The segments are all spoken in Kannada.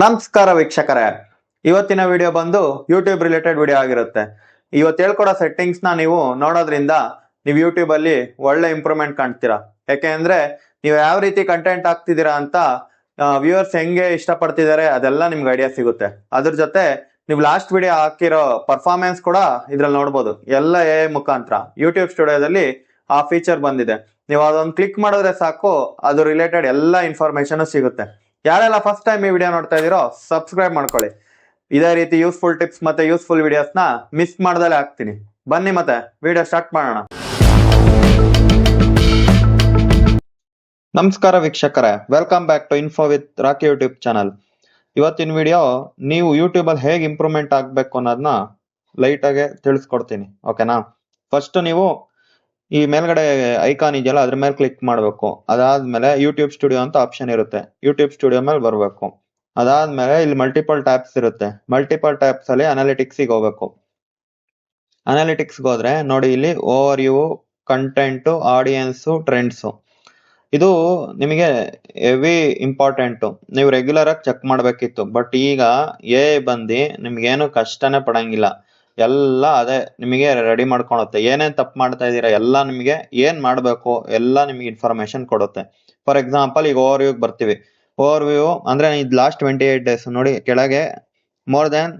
ನಮಸ್ಕಾರ ವೀಕ್ಷಕರೇ. ಇವತ್ತಿನ ವಿಡಿಯೋ ಬಂದು ಯೂಟ್ಯೂಬ್ ರಿಲೇಟೆಡ್ ವಿಡಿಯೋ ಆಗಿರುತ್ತೆ. ಇವತ್ತು ಹೇಳ್ಕೊಡೋ ಸೆಟ್ಟಿಂಗ್ಸ್ನ ನೀವು ನೋಡೋದ್ರಿಂದ ನೀವು ಯೂಟ್ಯೂಬ್ ಅಲ್ಲಿ ಒಳ್ಳೆ ಇಂಪ್ರೂವ್ಮೆಂಟ್ ಕಾಣ್ತೀರಾ. ಯಾಕೆಂದ್ರೆ ನೀವು ಯಾವ ರೀತಿ ಕಂಟೆಂಟ್ ಹಾಕ್ತಿದ್ದೀರಾ ಅಂತ ವ್ಯೂವರ್ಸ್ ಹೆಂಗೆ ಇಷ್ಟಪಡ್ತಿದ್ದಾರೆ ಅದೆಲ್ಲ ನಿಮ್ಗೆ ಐಡಿಯಾ ಸಿಗುತ್ತೆ. ಅದ್ರ ಜೊತೆ ನೀವು ಲಾಸ್ಟ್ ವಿಡಿಯೋ ಹಾಕಿರೋ ಪರ್ಫಾರ್ಮೆನ್ಸ್ ಕೂಡ ಇದ್ರಲ್ಲಿ ನೋಡ್ಬೋದು. ಎಲ್ಲ ಎ ಮುಖಾಂತರ. ಯೂಟ್ಯೂಬ್ ಸ್ಟುಡಿಯೋದಲ್ಲಿ ಆ ಫೀಚರ್ ಬಂದಿದೆ. ನೀವು ಅದೊಂದು ಕ್ಲಿಕ್ ಮಾಡಿದ್ರೆ ಸಾಕು, ಅದು ರಿಲೇಟೆಡ್ ಎಲ್ಲ ಇನ್ಫಾರ್ಮೇಶನ್ ಸಿಗುತ್ತೆ. ಯಾರೆಲ್ಲ ಫಸ್ಟ್ ಟೈಮ್ ಈ ವಿಡಿಯೋ ನೋಡ್ತಾ ಇದೀರೋ ಸಬ್ಸ್ಕ್ರೈಬ್ ಮಾಡ್ಕೊಳ್ಳಿ. ಇದೇ ರೀತಿ ಯೂಸ್ಫುಲ್ ಟಿಪ್ಸ್ ಮತ್ತೆ ಯೂಸ್ಫುಲ್ ವಿಡಿಯೋಸ್ನ ಮಿಸ್ ಮಾಡ್ದಲೇ ಹಾಕ್ತೀನಿ. ಬನ್ನಿ ಮತ್ತೆ ವಿಡಿಯೋ ಸ್ಟಾರ್ಟ್ ಮಾಡೋಣ. ನಮಸ್ಕಾರ ವೀಕ್ಷಕರೇ welcome back to info with Rocky YouTube channel ಇವತ್ತಿನ ವಿಡಿಯೋ ನೀವು ಯೂಟ್ಯೂಬ್ ಅಲ್ಲಿ ಹೇಗೆ ಇಂಪ್ರೂವ್ಮೆಂಟ್ ಆಗ್ಬೇಕು ಅನ್ನೋದನ್ನ ಲೈಟ್ ಆಗಿ ತಿಳಿಸ್ಕೊಡ್ತೀನಿ ಓಕೆನಾ ಫಸ್ಟ್ ನೀವು ಈ ಮೇಲ್ಗಡೆ ಐಕಾನ್ ಇದೆಯಲ್ಲ, ಅದ್ರ ಮೇಲೆ ಕ್ಲಿಕ್ ಮಾಡಬೇಕು. ಅದಾದ್ಮೇಲೆ ಯೂಟ್ಯೂಬ್ ಸ್ಟುಡಿಯೋ ಅಂತ ಆಪ್ಷನ್ ಇರುತ್ತೆ. ಯೂಟ್ಯೂಬ್ ಸ್ಟುಡಿಯೋ ಮೇಲೆ ಬರಬೇಕು. ಅದಾದ್ಮೇಲೆ ಇಲ್ಲಿ ಮಲ್ಟಿಪಲ್ ಟ್ಯಾಬ್ಸ್ ಇರುತ್ತೆ. ಮಲ್ಟಿಪಲ್ ಟ್ಯಾಬ್ಸ್ ಅಲ್ಲಿ ಅನಾಲಿಟಿಕ್ಸ್ ಹೋಗ್ಬೇಕು. ಅನಾಲಿಟಿಕ್ಸ್ ಹೋದ್ರೆ ನೋಡಿ ಇಲ್ಲಿ overview content audience trends ಇದು ನಿಮಗೆ ಹೆವಿ ಇಂಪಾರ್ಟೆಂಟ್ ನೀವು ರೆಗ್ಯುಲರ್ ಆಗಿ ಚೆಕ್ ಮಾಡಬೇಕಿತ್ತು. ಬಟ್ ಈಗ ಎ ಬಂದು ನಿಮ್ಗೇನು ಕಷ್ಟನೇ ಪಡಂಗಿಲ್ಲ. ಎಲ್ಲ ಅದೇ ನಿಮಗೆ ರೆಡಿ ಮಾಡ್ಕೊಳುತ್ತೆ. ಏನೇನು ತಪ್ಪು ಮಾಡ್ತಾ ಇದ್ದೀರಾ, ಎಲ್ಲ ನಿಮಗೆ ಏನ್ ಮಾಡಬೇಕು, ಎಲ್ಲ ನಿಮಗೆ ಇನ್ಫಾರ್ಮೇಶನ್ ಕೊಡುತ್ತೆ. ಫಾರ್ ಎಕ್ಸಾಂಪಲ್ ಈಗ ಓವರ್ ವ್ಯೂಗೆ ಬರ್ತೀವಿ. ಓವರ್ ವ್ಯೂ ಅಂದ್ರೆ ಇದು ಲಾಸ್ಟ್ ಟ್ವೆಂಟಿ ಏಟ್ ಡೇಸ್ ನೋಡಿ, ಕೆಳಗೆ more than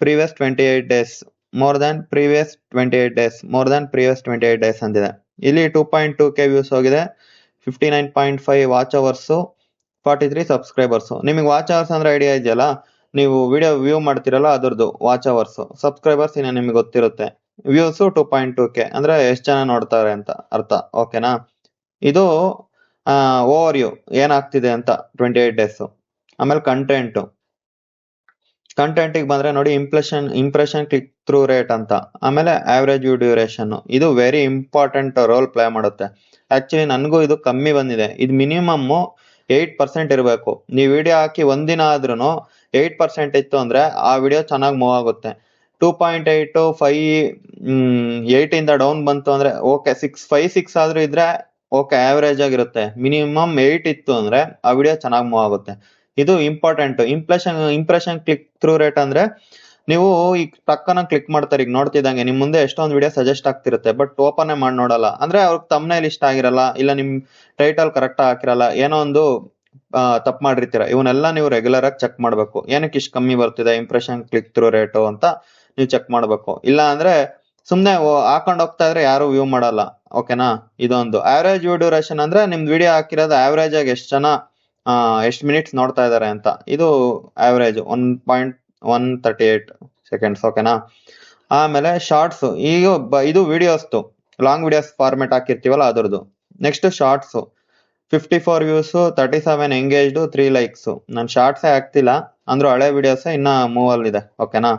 previous twenty eight days more than previous twenty eight days more than previous twenty eight days ಅಂತಿದೆ ಇಲ್ಲಿ two point two K views ಹೋಗಿದೆ fifty nine point five watch hours forty three subscribers ನಿಮಗೆ ವಾಚ್ ಅವರ್ಸ್ ಅಂದ್ರೆ ಐಡಿಯಾ ಇದೆಯಲ್ಲ ನೀವು ವಿಡಿಯೋ ವ್ಯೂ ಮಾಡ್ತಿರಲ್ಲ, ಅದರದ್ದು ವಾಚ್ ಅವರ್ಸ್ ಸಬ್ಸ್ಕ್ರೈಬರ್ಸ್ ಇನ್ನು ನಿಮಗೆ ಗೊತ್ತಿರುತ್ತೆ. Views two point two K ಅಂದ್ರೆ ಎಷ್ಟು ಜನ ನೋಡ್ತಾರೆ ಅಂತ ಅರ್ಥ ಓಕೆನಾ ಇದು ಓವರ್ ಯು ಏನಾಗ್ತಿದೆ ಅಂತ ಟ್ವೆಂಟಿ ಏಟ್ ಡೇಸ್ ಆಮೇಲೆ ಕಂಟೆಂಟ್ ಕಂಟೆಂಟಿಗೆ ಬಂದ್ರೆ ನೋಡಿ impression impression click through rate ಅಂತ. ಆಮೇಲೆ ಆವರೇಜ್ ವ್ಯೂ ಡ್ಯೂರೇಷನ್ ಇದು ವೆರಿ ಇಂಪಾರ್ಟೆಂಟ್ ರೋಲ್ ಪ್ಲೇ ಮಾಡುತ್ತೆ. ಆಕ್ಚುಲಿ ನನಗೂ ಇದು ಕಮ್ಮಿ ಬಂದಿದೆ. ಇದು ಮಿನಿಮಮ್ ಏಯ್ಟ್ ಪರ್ಸೆಂಟ್ ಇರಬೇಕು. ನೀವು ವಿಡಿಯೋ ಹಾಕಿ ಒಂದಿನ ಆದ್ರೂ ಏಯ್ಟ್ ಪರ್ಸೆಂಟ್ ಇತ್ತು ಅಂದ್ರೆ ಆ ವಿಡಿಯೋ ಚೆನ್ನಾಗಿ ಮೂವ್ ಆಗುತ್ತೆ. Two point eight five eight ಇಂದ ಡೌನ್ ಬಂತು ಅಂದ್ರೆ ಓಕೆ ಸಿಕ್ಸ್ ಫೈವ್ ಸಿಕ್ಸ್ ಆದ್ರೂ ಇದ್ರೆ ಓಕೆ ಆವರೇಜ್ ಆಗಿರುತ್ತೆ. ಮಿನಿಮಮ್ ಏಟ್ ಇತ್ತು ಅಂದ್ರೆ, ಆ ವಿಡಿಯೋ ಚೆನ್ನಾಗಿ ಮೂವ್ ಆಗುತ್ತೆ. ಇದು important impression impression click through rate ಅಂದ್ರೆ, ನೀವು ಈಗ ಟಕ್ಕನ ಕ್ಲಿಕ್ ಮಾಡ್ತಾರೆ. ಈಗ ನೋಡ್ತಿದ್ದಂಗೆ, ನಿಮ್ ಮುಂದೆ ಎಷ್ಟೊಂದು ವಿಡಿಯೋ ಸಜೆಸ್ಟ್ ಆಗ್ತಿರುತ್ತೆ ಬಟ್ ಓಪನ್ ಮಾಡಿ ನೋಡಲ್ಲ. ಅಂದ್ರೆ ಅವ್ರಿಗೆ ತಮ್ಮನೇಲಿ ಇಷ್ಟ ಆಗಿರಲ್ಲ, ಇಲ್ಲ ನಿಮ್ ಟೈಟಲ್ ಕರೆಕ್ಟ್ ಆಗಿರಲ್ಲ ಏನೋ ಒಂದು ತಪ್ಪು ಮಾಡಿರ್ತೀರ. ಇವನ್ನೆಲ್ಲ ನೀವು ರೆಗ್ಯುಲರ್ ಆಗಿ ಚೆಕ್ ಮಾಡಬೇಕು. ಏನಕ್ಕೆ ಇಷ್ಟು ಕಮ್ಮಿ ಬರ್ತಿದೆ ಇಂಪ್ರೆಷನ್ ಕ್ಲಿಕ್ ಥ್ರೂ ರೇಟು ಅಂತ ನೀವು ಚೆಕ್ ಮಾಡಬೇಕು. ಇಲ್ಲ ಅಂದ್ರೆ ಸುಮ್ಮನೆ ಹಾಕೊಂಡು ಹೋಗ್ತಾ ಇದ್ರೆ ಯಾರು ವ್ಯೂ ಮಾಡಲ್ಲ. ಓಕೆನಾ ಇದೊಂದು. ಆವರೇಜ್ ವ್ಯೂ ಡ್ಯೂರೇಷನ್ ಅಂದ್ರೆ ನಿಮ್ದು ವಿಡಿಯೋ ಹಾಕಿರೋದು ಆವ್ರೇಜ್ ಆಗಿ ಎಷ್ಟು ಜನ ಎಷ್ಟು ಮಿನಿಟ್ಸ್ ನೋಡ್ತಾ ಇದಾರೆ ಅಂತ. ಇದು average one point one thirty eight seconds ಓಕೆನಾ ಆಮೇಲೆ ಶಾರ್ಟ್ಸ್ ಈಗ ಇದು ವಿಡಿಯೋಸ್ದು ಲಾಂಗ್ ವಿಡಿಯೋಸ್ ಫಾರ್ಮೆಟ್ ಹಾಕಿರ್ತೀವಲ್ಲ ಅದರದು next shorts fifty four views thirty seven engaged three likes ನಾನು ಶಾರ್ಟ್ಸೇ ಹಾಕ್ತಿಲ್ಲ, ಅಂದ್ರೂ ಹಳೆ ವಿಡಿಯೋಸ್ ಇನ್ನ ಮೂವ್ ಅಲ್ಲಿ ಇದೆ ಓಕೆನಾ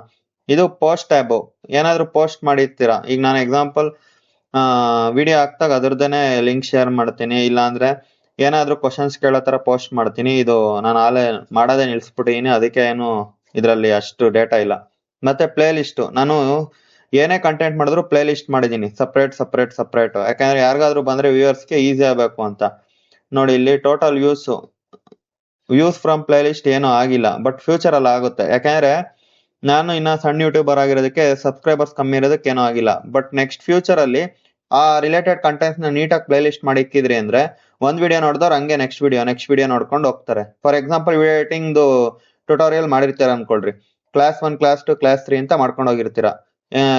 ಇದು ಪೋಸ್ಟ್ ಟ್ಯಾಬ್ ಏನಾದರೂ ಪೋಸ್ಟ್ ಮಾಡಿರ್ತೀರಾ? ಈಗ ನಾನು ಎಕ್ಸಾಂಪಲ್ ವಿಡಿಯೋ ಹಾಕ್ದಾಗ ಅದ್ರದ್ದೇನೆ ಲಿಂಕ್ ಶೇರ್ ಮಾಡ್ತೀನಿ ಇಲ್ಲ ಅಂದ್ರೆ ಏನಾದ್ರೂ ಕ್ವಶನ್ಸ್ ಕೇಳೋ ಥರ ಪೋಸ್ಟ್ ಮಾಡ್ತೀನಿ. ಇದು ನಾನು ಆಲೇ ಮಾಡೋದೇ ನಿಲ್ಸ್ಬಿಟ್ಟಿನಿ ಅದಕ್ಕೆ ಏನು ಇದರಲ್ಲಿ ಅಷ್ಟು ಡೇಟಾ ಇಲ್ಲ. ಮತ್ತೆ ಪ್ಲೇ ಲಿಸ್ಟ್ ನಾನು ಏನೇ ಕಂಟೆಂಟ್ ಮಾಡಿದ್ರು ಪ್ಲೇ ಲಿಸ್ಟ್ ಮಾಡಿದೀನಿ ಸಪ್ರೇಟ್ ಸಪ್ರೇಟ್ ಸಪ್ರೇಟ್ ಯಾಕಂದ್ರೆ ಯಾರಿಗಾದ್ರೂ ಬಂದ್ರೆ ವ್ಯೂವರ್ಸ್ಗೆ ಈಸಿ ಆಗಬೇಕು ಅಂತ. ನೋಡಿ, ಇಲ್ಲಿ total views views from playlist ಏನೂ ಆಗಿಲ್ಲ ಬಟ್ ಫ್ಯೂಚರ್ ಅಲ್ಲಿ ಆಗುತ್ತೆ. ಯಾಕಂದ್ರೆ, ನಾನು ಇನ್ನ ಸಣ್ಣ ಯೂಟ್ಯೂಬರ್ ಆಗಿರೋದಕ್ಕೆ ಸಬ್ಸ್ಕ್ರೈಬರ್ಸ್ ಕಮ್ಮಿ ಇರೋದಕ್ಕೆ ಏನೂ ಆಗಿಲ್ಲ. ಬಟ್ ನೆಕ್ಸ್ಟ್ ಫ್ಯೂಚರ್ ಅಲ್ಲಿ ಆ ರಿಲೇಟೆಡ್ ಕಂಟೆಂಟ್ಸ್ನ ನೀಟಾಗಿ ಪ್ಲೇ ಲಿಸ್ಟ್ ಮಾಡಿ ಇಕ್ಕಿದ್ರಿ ಅಂದ್ರೆ, ಒಂದ್ ವಿಡಿಯೋ ನೋಡಿದವ್ರು ಹಂಗೆ ನೆಕ್ಸ್ಟ್ ವಿಡಿಯೋ ನೆಕ್ಸ್ಟ್ ವಿಡಿಯೋ ನೋಡ್ಕೊಂಡು ಹೋಗ್ತಾರೆ. For example video editing tutorial ಮಾಡಿರ್ತೀರ ಅನ್ಕೊಳ್ರಿ. Class one class two class three ಅಂತ ಮಾಡ್ಕೊಂಡು ಹೋಗಿರ್ತೀರಾ.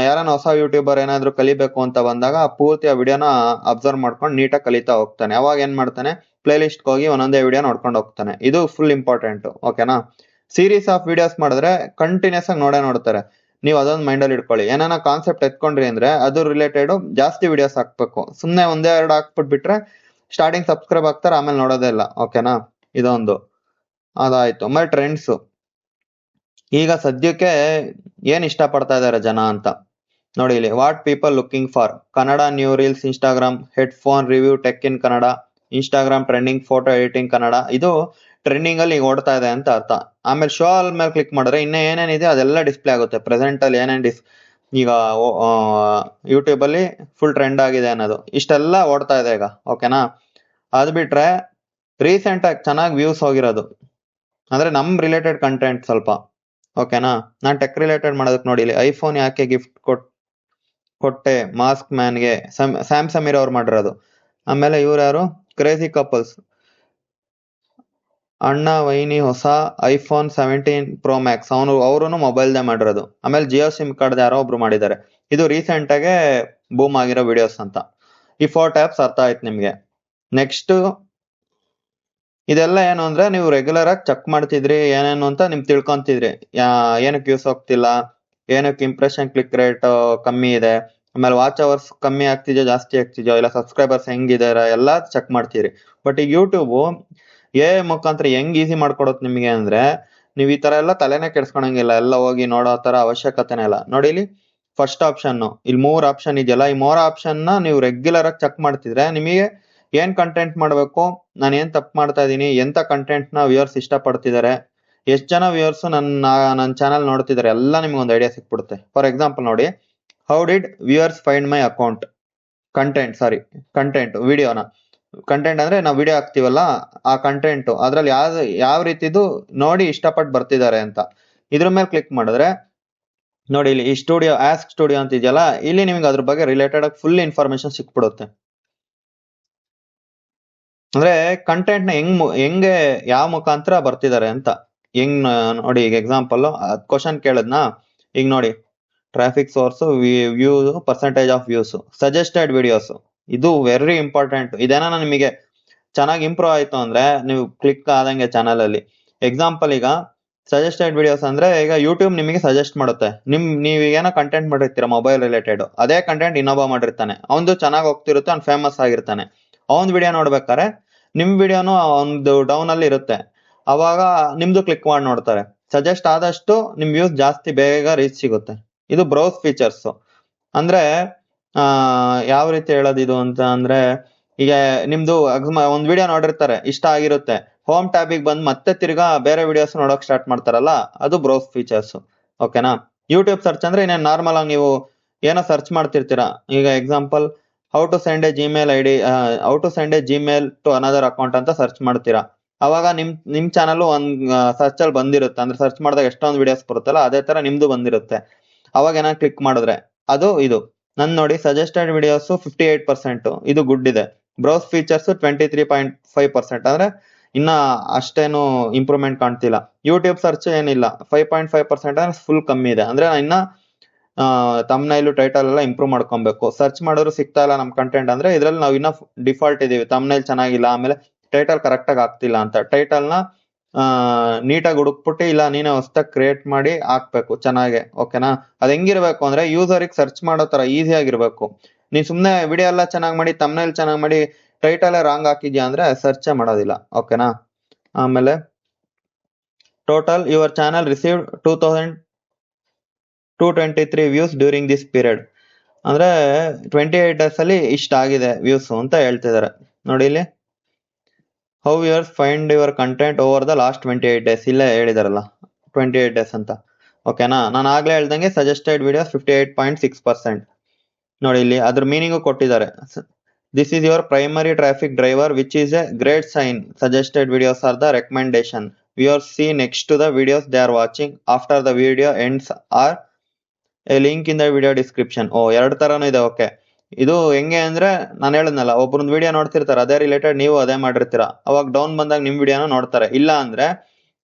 ಯಾರನ್ನ ಹೊಸ ಯೂಟ್ಯೂಬರ್ ಏನಾದ್ರು ಕಲಿಬೇಕು ಅಂತ ಬಂದಾಗ ಪೂರ್ತಿ ಆ ವಿಡಿಯೋನ ಅಬ್ಸರ್ವ್ ಮಾಡ್ಕೊಂಡು ನೀಟಾಗಿ ಕಲಿತಾ ಹೋಗ್ತಾನೆ. ಅವಾಗ ಏನ್ ಮಾಡ್ತಾನೆ? ಪ್ಲೇ ಲಿಸ್ಟ್ ಹೋಗಿ ಒಂದೊಂದೇ ವಿಡಿಯೋ ನೋಡ್ಕೊಂಡು ಹೋಗ್ತಾನೆ. ಇದು ಫುಲ್ ಇಂಪಾರ್ಟೆಂಟ್ ಓಕೆನಾ ಸೀರೀಸ್ ಆಫ್ ವಿಡಿಯೋಸ್ ಮಾಡಿದ್ರೆ ಕಂಟಿನ್ಯೂಸ್ ಆಗಿ ನೋಡೇ ನೋಡ್ತಾರೆ. ನೀವು ಅದೊಂದು ಮೈಂಡಲ್ಲಿ ಇಟ್ಕೊಳ್ಳಿ. ಏನಾನ ಕಾನ್ಸೆಪ್ಟ್ ಎತ್ಕೊಂಡ್ರಿ ಅಂದ್ರೆ ಅದು ರಿಲೇಟೆಡ್ ಜಾಸ್ತಿ ವಿಡಿಯೋಸ್ ಹಾಕ್ಬೇಕು. ಸುಮ್ನೆ ಒಂದೇ ಎರಡು ಹಾಕ್ಬಿಟ್ಬಿಟ್ರೆ ಸ್ಟಾರ್ಟಿಂಗ್ ಸಬ್ಸ್ಕ್ರೈಬ್ ಆಗ್ತಾರೆ, ಆಮೇಲೆ ನೋಡೋದೇ ಇಲ್ಲ. ಓಕೆನಾ ಇದೊಂದು. ಅದಾಯ್ತು. ಆಮೇಲೆ ಟ್ರೆಂಡ್ಸ್ ಈಗ ಸದ್ಯಕ್ಕೆ ಏನ್ ಇಷ್ಟ ಪಡ್ತಾ ಇದಾರೆ ಜನ ಅಂತ? ನೋಡಿ ಇಲ್ಲಿ what people looking for Kannada new reels Instagram headphone review tech in Kannada Instagram trending photo editing Kannada ಇದು ಟ್ರೆಂಡಿಂಗ್ ಅಲ್ಲಿ ಈಗ ಓಡ್ತಾ ಇದೆ ಅಂತ ಅರ್ಥ. ಆಮೇಲೆ ಶೋ ಆಲ್ ಮೇಲೆ ಕ್ಲಿಕ್ ಮಾಡಿದ್ರೆ ಇನ್ನ ಏನೇನಿದೆ ಅದೆಲ್ಲ ಡಿಸ್ಪ್ಲೇ ಆಗುತ್ತೆ. ಪ್ರೆಸೆಂಟ್ ಅಲ್ಲಿ ಏನೇನು ಡಿಸ್ ಈಗ ಯೂಟ್ಯೂಬ್ ಅಲ್ಲಿ ಫುಲ್ ಟ್ರೆಂಡ್ ಆಗಿದೆ ಅನ್ನೋದು. ಇಷ್ಟೆಲ್ಲ ಓಡ್ತಾ ಇದೆ ಈಗ ಓಕೆನಾ ಅದು ಬಿಟ್ರೆ ರೀಸೆಂಟ್ ಆಗಿ ಚೆನ್ನಾಗಿ ವ್ಯೂಸ್ ಹೋಗಿರೋದು. ಅಂದ್ರೆ ನಮ್ ರಿಲೇಟೆಡ್ ಕಂಟೆಂಟ್ ಸ್ವಲ್ಪ. ಓಕೆನಾ ನಾ? ಟೆಕ್ ರಿಲೇಟೆಡ್ ಮಾಡೋದಕ್ಕೆ ನೋಡಿ ಇಲ್ಲಿ ಐಫೋನ್ ಯಾಕೆ ಗಿಫ್ಟ್ ಕೊಟ್, ಕೊಟ್ಟೆ ಮಾಸ್ಕ್ ಮ್ಯಾನ್ಗೆ ಸ್ಯಾಮ್ ಸಮೀರ್ ಅವ್ರು ಮಾಡಿರೋದು. ಆಮೇಲೆ ಇವ್ರು ಯಾರು? ಕ್ರೇಜಿ ಕಪಲ್ಸ್ ಅಣ್ಣ, ವೈನಿ, ಹೊಸ ಐಫೋನ್ ಸೆವೆಂಟೀನ್ ಪ್ರೋ ಮ್ಯಾಕ್ಸ್ ಅವನು ಅವರು ಮೊಬೈಲ್ದೇ ಮಾಡಿರೋದು. ಆಮೇಲೆ ಜಿಯೋ ಸಿಮ್ ಕಾರ್ಡ್ ಯಾರೋ ಒಬ್ರು ಮಾಡಿದ್ದಾರೆ. ಇದು ರೀಸೆಂಟ್ ಆಗಿ ಬೂಮ್ ಆಗಿರೋ ವಿಡಿಯೋಸ್ ಅಂತ. ಈ ಫೋರ್ ಟ್ಯಾಪ್ಸ್ ಅರ್ಥ ಆಯ್ತು ನಿಮಗೆ. ನೆಕ್ಸ್ಟ್ ಇದೆಲ್ಲ ಏನು ಅಂದ್ರೆ ನೀವು ರೆಗ್ಯುಲರ್ ಆಗಿ ಚೆಕ್ ಮಾಡ್ತಿದ್ರಿ, ಏನೇನು ಅಂತ ನಿಮ್ ತಿಳ್ಕೊಂತಿದ್ರಿ. ಏನಕ್ಕೆ ಯೂಸ್ ಹೋಗ್ತಿಲ್ಲ ಏನಕ್ಕೆ ಇಂಪ್ರೆಷನ್ ಕ್ಲಿಕ್ ರೇಟ್ ಕಮ್ಮಿ ಇದೆ, ಆಮೇಲೆ ವಾಚ್ ಅವರ್ಸ್ ಕಮ್ಮಿ ಆಗ್ತಿದ್ಯೋ, ಜಾಸ್ತಿ ಆಗ್ತಿದ್ಯೋ, ಇಲ್ಲ ಸಬ್ಸ್ಕ್ರೈಬರ್ಸ್ ಹೆಂಗಿದಾರ, ಎಲ್ಲ ಚೆಕ್ ಮಾಡ್ತೀರಿ. ಬಟ್ ಈಗ ಯೂಟ್ಯೂಬ್ ಎ ಮುಖಾಂತರ ಹೆಂಗ್ ಈಸಿ ಮಾಡ್ಕೊಡೋದು ನಿಮಗೆ ಅಂದ್ರೆ, ನೀವು ಈ ತರ ಎಲ್ಲ ತಲೆನೇ ಕೆಡ್ಸ್ಕೊಳಂಗಿಲ್ಲ, ಎಲ್ಲ ಹೋಗಿ ನೋಡೋ ತರ ಅವಶ್ಯಕತೆನೇ ಇಲ್ಲ. ನೋಡಿ ಇಲ್ಲಿ ಫಸ್ಟ್ ಆಪ್ಷನ್ ಇಲ್ಲಿ ಮೂರ್ ಆಪ್ಷನ್ ಇದೆಯಲ್ಲ, ಈ ಮೂರ್ ಆಪ್ಷನ್ನ ನೀವು ರೆಗ್ಯುಲರ್ ಆಗಿ ಚೆಕ್ ಮಾಡ್ತಿದ್ರೆ ನಿಮಗೆ ಏನ್ ಕಂಟೆಂಟ್ ಮಾಡಬೇಕು? ನಾನು ಏನ್ ತಪ್ಪು ಮಾಡ್ತಾ ಇದ್ದೀನಿ? ಎಂತ ಕಂಟೆಂಟ್ನ ವ್ಯೂವರ್ಸ್ ಇಷ್ಟ ಪಡ್ತಿದ್ದಾರೆ ಎಷ್ಟ್ ಜನ ವ್ಯೂವರ್ಸ್ ನನ್ನ ನನ್ನ ಚಾನಲ್ ನೋಡ್ತಿದ್ದಾರೆ ಎಲ್ಲ ನಿಮ್ಗೆ ಒಂದು ಐಡಿಯಾ ಸಿಕ್ಬಿಡುತ್ತೆ. ಫಾರ್ ಎಕ್ಸಾಂಪಲ್ ನೋಡಿ how did viewers find my account content sorry content ವಿಡಿಯೋನ ಕಂಟೆಂಟ್ ಅಂದ್ರೆ ನಾವು ವಿಡಿಯೋ ಹಾಕ್ತಿವಲ್ಲ, ಆ ಕಂಟೆಂಟ್ ಅದ್ರಲ್ಲಿ ಯಾವ ಯಾವ ರೀತಿದು ನೋಡಿ ಇಷ್ಟಪಟ್ಟು ಬರ್ತಿದ್ದಾರೆ ಅಂತ. ಇದ್ರ ಮೇಲೆ ಕ್ಲಿಕ್ ಮಾಡಿದ್ರೆ, ನೋಡಿ ಇಲ್ಲಿ ಈ ಸ್ಟುಡಿಯೋ ಆಸ್ಕ್ ಸ್ಟುಡಿಯೋ ಅಂತ ಇದೆಯಲ್ಲ ಇಲ್ಲಿ ನಿಮ್ಗೆ ಅದ್ರ ಬಗ್ಗೆ ರಿಲೇಟೆಡ್ ಆಗಿ ಫುಲ್ ಇನ್ಫಾರ್ಮೇಶನ್ ಸಿಕ್ಬಿಡುತ್ತೆ. ಅಂದ್ರೆ ಕಂಟೆಂಟ್ನ ಹೆಂಗ್ ಹೆಂಗೆ ಯಾವ ಮುಖಾಂತರ ಬರ್ತಿದ್ದಾರೆ ಅಂತ. ಹೆಂಗ್ ನೋಡಿ ಈಗ ಎಕ್ಸಾಂಪಲ್ ಕ್ವಶನ್ ಕೇಳದ್ನಾ? ಈಗ ನೋಡಿ traffic source view percentage of views suggested videos ಇದು ವೆರಿ ಇಂಪಾರ್ಟೆಂಟ್ ಇದೇನ ನಿಮಗೆ ಚೆನ್ನಾಗಿ ಇಂಪ್ರೂವ್ ಆಯ್ತು ಅಂದ್ರೆ ನೀವು ಕ್ಲಿಕ್ ಆದಂಗೆ ಚಾನಲ್ ಅಲ್ಲಿ. ಎಕ್ಸಾಂಪಲ್ ಈಗ ಸಜೆಸ್ಟೆಡ್ ವಿಡಿಯೋಸ್ ಅಂದ್ರೆ ಈಗ ಯೂಟ್ಯೂಬ್ ನಿಮಗೆ ಸಜೆಸ್ಟ್ ಮಾಡುತ್ತೆ. ನಿಮ್, ನೀವು ಏನೋ ಕಂಟೆಂಟ್ ಮಾಡಿರ್ತೀರ ಮೊಬೈಲ್ ರಿಲೇಟೆಡ್ ಅದೇ ಕಂಟೆಂಟ್ ಇನ್ನೊಬ್ಬ ಮಾಡಿರ್ತಾನೆ. ಅವನು ಚೆನ್ನಾಗಿ ಹೋಗ್ತಿರುತ್ತೆ, ಅವ್ನು ಫೇಮಸ್ ಆಗಿರ್ತಾನೆ. ಅವನ್ ವಿಡಿಯೋ ನೋಡ್ಬೇಕಾರೆ ನಿಮ್ ವಿಡಿಯೋನು ಒಂದು ಡೌನ್ ಅಲ್ಲಿ ಇರುತ್ತೆ. ಅವಾಗ ನಿಮ್ದು ಕ್ಲಿಕ್ ಮಾಡಿ ನೋಡ್ತಾರೆ. ಸಜೆಸ್ಟ್ ಆದಷ್ಟು ನಿಮ್ ವ್ಯೂಸ್ ಜಾಸ್ತಿ ಬೇಗ ರೀಚ್ ಸಿಗುತ್ತೆ. ಇದು ಬ್ರೌಸ್ ಫೀಚರ್ಸ್ ಅಂದ್ರೆ, ಆ, ಯಾವ ರೀತಿ ಹೇಳೋದು ಇದು ಅಂತ ಅಂದ್ರೆ, ಈಗ ನಿಮ್ದು ಒಂದ್ ವಿಡಿಯೋ ನೋಡಿರ್ತಾರೆ, ಇಷ್ಟ ಆಗಿರುತ್ತೆ. ಹೋಮ್ ಟ್ಯಾಬಿಗೆ ಬಂದ್ ಮತ್ತೆ ತಿರ್ಗಾ ಬೇರೆ ವಿಡಿಯೋಸ್ ನೋಡಕ್ ಸ್ಟಾರ್ಟ್ ಮಾಡ್ತಾರಲ್ಲ, ಅದು ಬ್ರೌಸ್ ಫೀಚರ್ಸ್ ಓಕೆನಾ ಯೂಟ್ಯೂಬ್ ಸರ್ಚ್ ಅಂದ್ರೆ ಇನ್ನೇನು ನಾರ್ಮಲ್ ಆಗಿ ನೀವು ಏನೋ ಸರ್ಚ್ ಮಾಡ್ತಿರ್ತೀರಾ. ಈಗ example how to send a Gmail I D how to send a Gmail to another account ಅಂತ ಸರ್ಚ್ ಮಾಡ್ತೀರಾ. ಅವಾಗ ನಿಮ್ ನಿಮ್ ಚಾನಲ್ ಒಂದ್ ಸರ್ಚ್ ಅಲ್ಲಿ ಬಂದಿರುತ್ತೆ. ಅಂದ್ರೆ ಸರ್ಚ್ ಮಾಡಿದಾಗ ಎಷ್ಟೊಂದು ವಿಡಿಯೋಸ್ ಬರುತ್ತಲ್ಲ, ಅದೇ ತರ ನಿಮ್ದು ಬಂದಿರುತ್ತೆ. ಅವಾಗ ಏನಾದ್ರು ಕ್ಲಿಕ್ ಮಾಡಿದ್ರೆ, ಅದು ಇದು. ನನ್ ನೋಡಿ suggested videos fifty eight percent ಇದು ಗುಡ್ ಇದೆ. Browse features twenty three point five percent ಅಂದ್ರೆ ಇನ್ನ ಅಷ್ಟೇನು ಇಂಪ್ರೂವ್ಮೆಂಟ್ ಕಾಣ್ತಿಲ್ಲ. ಯೂಟ್ಯೂಬ್ ಸರ್ಚ್ ಏನಿಲ್ಲ ಫೈವ್ ಪಾಯಿಂಟ್ ಫೈವ್ ಪರ್ಸೆಂಟ್ ಅಂದ್ರೆ ಫುಲ್ ಕಮ್ಮಿ ಇದೆ. ಅಂದ್ರೆ ಇನ್ನ ತಮ್ನೈಲು ಟೈಟಲ್ ಎಲ್ಲ ಇಂಪ್ರೂವ್ ಮಾಡ್ಕೊಬೇಕು. ಸರ್ಚ್ ಮಾಡಿದ್ರು ಸಿಗ್ತಾ ಇಲ್ಲ ನಮ್ ಕಂಟೆಂಟ್ ಅಂದ್ರೆ ಇದ್ರಲ್ಲಿ ನಾವು ಇನ್ನ ಡಿಫಾಲ್ಟ್ ಇದೀವಿ. ತಮ್ನೈಲ್ ಚೆನ್ನಾಗಿಲ್ಲ, ಆಮೇಲೆ ಟೈಟಲ್ ಕರೆಕ್ಟ್ ಆಗಿ ಆಗ್ತಿಲ್ಲ ಅಂತ. ಟೈಟಲ್ನ ನೀಟಾಗಿ ಹುಡುಕ್ಬಿಟ್ಟು ಇಲ್ಲ, ನೀನೇ ಹೊಸ್ದಾಗಿ ಕ್ರಿಯೇಟ್ ಮಾಡಿ ಹಾಕ್ಬೇಕು ಚೆನ್ನಾಗೆ ಓಕೆನಾ ಅದ್ ಹೆಂಗಿರ್ಬೇಕು ಅಂದ್ರೆ ಯೂಸರಿಗೆ ಸರ್ಚ್ ಮಾಡೋ ತರ ಈಸಿ ಆಗಿರ್ಬೇಕು. ನೀನ್ ಸುಮ್ನೆ ವಿಡಿಯೋ ಎಲ್ಲ ಚೆನ್ನಾಗಿ ಮಾಡಿ ತಮ್ನೈಲ್ ಚೆನ್ನಾಗಿ ಮಾಡಿ ಟೈಟಲ್ ರಾಂಗ್ ಹಾಕಿದ್ಯಾ ಅಂದ್ರೆ ಸರ್ಚೇ ಮಾಡೋದಿಲ್ಲ ಓಕೆನಾ ಆಮೇಲೆ total your channel receive two thousand two twenty three views during this period ಅಂದ್ರೆ ಟ್ವೆಂಟಿ ಏಟ್ ಡೇಸ್ ಅಲ್ಲಿ ಇಷ್ಟ ಆಗಿದೆ ವ್ಯೂಸ್ ಅಂತ ಹೇಳ್ತಿದ್ದಾರೆ ನೋಡಿ ಇಲ್ಲಿ. How yours find your content over the last twenty eight days ಇಲ್ಲೇ ಹೇಳಿದಾರಲ್ಲ ಟ್ವೆಂಟಿ ಏಟ್ ಡೇಸ್ ಅಂತ ಓಕೆನಾ ನಾನು ಆಗ್ಲೇ ಹೇಳ್ದಂಗೆ suggested videos fifty eight point six percent ನೋಡಿ ಇಲ್ಲಿ, ಅದ್ರ ಮೀನಿಂಗು ಕೊಟ್ಟಿದ್ದಾರೆ. This is your primary traffic driver which is a great sign suggested videos are the recommendation viewers see next to the videos they are watching after the video ends are link ಇಂದ ವಿಡಿಯೋ ಡಿಸ್ಕ್ರಿಪ್ಷನ್ ಓ, ಎರಡು ಥರನೂ ಇದೆ ಓಕೆ ಇದು ಹೆಂಗೆ ಅಂದ್ರೆ ನಾನು ಹೇಳಿದ್ನಲ್ಲ ಒಬ್ಬರೊಂದು ವಿಡಿಯೋ ನೋಡ್ತಿರ್ತಾರೆ, ಅದೇ ರಿಲೇಟೆಡ್ ನೀವು ಅದೇ ಮಾಡಿರ್ತೀರಾ. ಅವಾಗ ಡೌನ್ ಬಂದಾಗ ನಿಮ್ ವಿಡಿಯೋನ ನೋಡ್ತಾರೆ. ಇಲ್ಲ ಅಂದ್ರೆ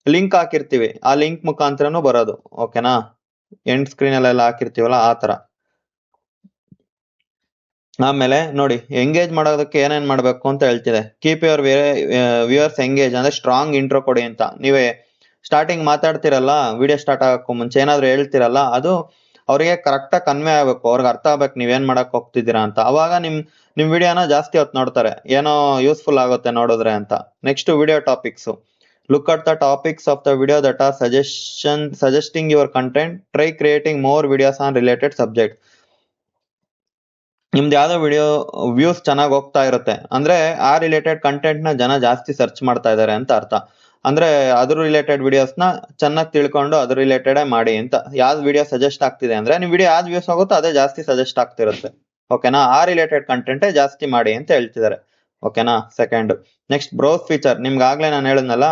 ಲಿಂಕ್ ಹಾಕಿರ್ತೀವಿ, ಆ ಲಿಂಕ್ ಮುಖಾಂತರನು ಬರೋದು ಓಕೆನಾ ಎಂಡ್ ಸ್ಕ್ರೀನ್ ಅಲ್ಲೆಲ್ಲ ಹಾಕಿರ್ತೀವಲ್ಲ, ಆ ತರ ಆಮೇಲೆ ನೋಡಿ ಎಂಗೇಜ್ ಮಾಡೋದಕ್ಕೆ ಏನೇನ್ ಮಾಡ್ಬೇಕು ಅಂತ ಹೇಳ್ತಿದೆ. ಕೀಪ್ ಯುವರ್ ವ್ಯೂವರ್ಸ್ ಎಂಗೇಜ್ ಅಂದ್ರೆ ಸ್ಟ್ರಾಂಗ್ ಇಂಟ್ರೋ ಕೊಡಿ ಅಂತ. ನೀವೇ ಸ್ಟಾರ್ಟಿಂಗ್ ಮಾತಾಡ್ತಿರಲ್ಲ ವಿಡಿಯೋ ಸ್ಟಾರ್ಟ್ ಆಗಕ್ಕೂ ಮುಂಚೆ, ಏನಾದ್ರು ಹೇಳ್ತಿರಲ್ಲ, ಅದು ಅವ್ರಿಗೆ ಕರೆಕ್ಟ್ ಆಗಿ ಕನ್ವೆ ಆಗ್ಬೇಕು. ಅವ್ರಿಗೆ ಅರ್ಥ ಆಗ್ಬೇಕು ನೀವೇನ್ ಮಾಡಕ್ ಹೋಗ್ತಿದ್ದೀರಾ ಅಂತ. ಅವಾಗ ನಿಮ್ ನಿಮ್ ವಿಡಿಯೋನ ಜಾಸ್ತಿ ಹೊತ್ತು ನೋಡ್ತಾರೆ. ಏನೋ ಯೂಸ್ಫುಲ್ ಆಗುತ್ತೆ ನೋಡಿದ್ರೆ ಅಂತ. Next video topics look at the topics of the video that are suggestion suggesting your content try creating more videos on related subject ನಿಮ್ದು ಯಾವ್ದೋ ವಿಡಿಯೋ ವ್ಯೂಸ್ ಚೆನ್ನಾಗಿ ಹೋಗ್ತಾ ಇರುತ್ತೆ. ಅಂದ್ರೆ ಆ ರಿಲೇಟೆಡ್ ಕಂಟೆಂಟ್ನ ಜನ ಜಾಸ್ತಿ ಸರ್ಚ್ ಮಾಡ್ತಾ ಇದ್ದಾರೆ ಅಂತ ಅರ್ಥ. ಅಂದ್ರೆ ಅದ್ರ ರಿಲೇಟೆಡ್ ವಿಡಿಯೋಸ್ನ ಚೆನ್ನಾಗಿ ತಿಳ್ಕೊಂಡು ಅದ್ರ ರಿಲೇಟೆಡ್ ಮಾಡಿ ಅಂತ ಯಾವ್ದು ವಿಡಿಯೋ ಸಜೆಸ್ಟ್ ಆಗ್ತಿದೆ ಅಂದ್ರೆ ನಿಮ್ ವಿಡಿಯೋ ಯಾವ್ದು ವ್ಯೂಸ್ ಆಗುತ್ತೋ ಅದೇ ಜಾಸ್ತಿ ಸಜೆಸ್ಟ್ ಆಗ್ತಿರುತ್ತೆ. ಓಕೆನಾ ಆ ರಿಲೇಟೆಡ್ ಕಂಟೆಂಟ್ ಜಾಸ್ತಿ ಮಾಡಿ ಅಂತ ಹೇಳ್ತಿದ್ದಾರೆ ಓಕೆನಾ ಸೆಕೆಂಡ್ ನೆಕ್ಸ್ಟ್ ಬ್ರೌಸ್ ಫೀಚರ್ ನಿಮ್ಗೆ ಆಗ್ಲೇ ನಾನು ಹೇಳಿದ್ನಲ್ಲ